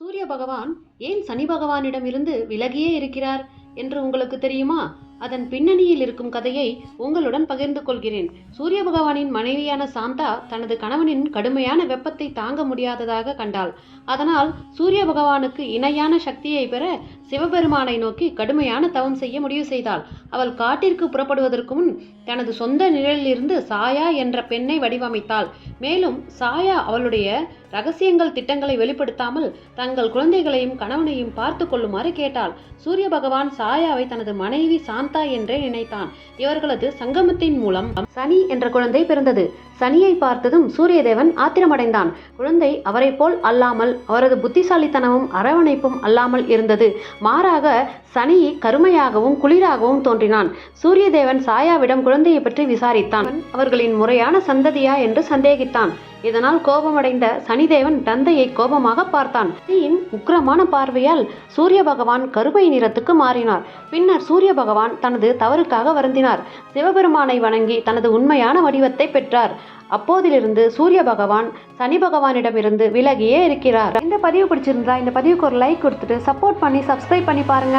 சூரிய பகவான் ஏன் சனி பகவானிடமிருந்து விலகியே இருக்கிறார் என்று உங்களுக்கு தெரியுமா? அதன் பின்னணியில் இருக்கும் கதையை உங்களுடன் பகிர்ந்து கொள்கிறேன். சூரிய பகவானின் மனைவியான சாந்தா தனது கணவனின் கடுமையான வெப்பத்தை தாங்க முடியாததாக கண்டாள். அதனால் சூரிய பகவானுக்கு இணையான சக்தியை பெற சிவபெருமானை நோக்கி கடுமையான தவம் செய்ய முடிவு செய்தாள். அவள் காட்டிற்கு புறப்படுவதற்கு முன் தனது சொந்த நிழலிலிருந்து சாயா என்ற பெண்ணை வடிவமைத்தாள். மேலும் சாயா அவளுடைய ரகசியங்கள் திட்டங்களை வெளிப்படுத்தாமல் தங்கள் குழந்தைகளையும் கணவனையும் பார்த்து கொள்ளுமாறு கேட்டாள். சூரிய பகவான் சாயாவை தனது மனைவி சாந்தா என்றே நினைத்தான். இவர்களது சங்கமத்தின் மூலம் சனி என்ற குழந்தை பிறந்தது. சனியை பார்த்ததும் சூரியதேவன் ஆத்திரமடைந்தான். குழந்தை அவரை போல் அல்லாமல் அவரது புத்திசாலித்தனமும் அரவணைப்பும் அல்லாமல் இருந்தது. மாறாக சனி கருமையாகவும் குளிராகவும் தோன்றினான். சூரியதேவன் சாயாவிடம் குழந்தையை பற்றி விசாரித்தான். அவர்களின் முறையான சந்ததியா என்று சந்தேகித்தான். இதனால் கோபமடைந்த சனிதேவன் தந்தையை கோபமாக பார்த்தான். சனியின் உக்கிரமான பார்வையால் சூரிய பகவான் கருமை நிறத்துக்கு மாறினார். பின்னர் சூரிய பகவான் தனது தவறுக்காக வருந்தினார். சிவபெருமானை வணங்கி தனது உண்மையான வடிவத்தை பெற்றார். அப்போதிலிருந்து சூரிய பகவான் சனி பகவானிடமிருந்து விலகியே இருக்கிறார். இந்த பதிவு பிடிச்சிருந்தா இந்த பதிவுக்கு ஒரு லைக் கொடுத்துட்டு சப்போர்ட் பண்ணி சப்ஸ்கிரைப் பண்ணி பாருங்க.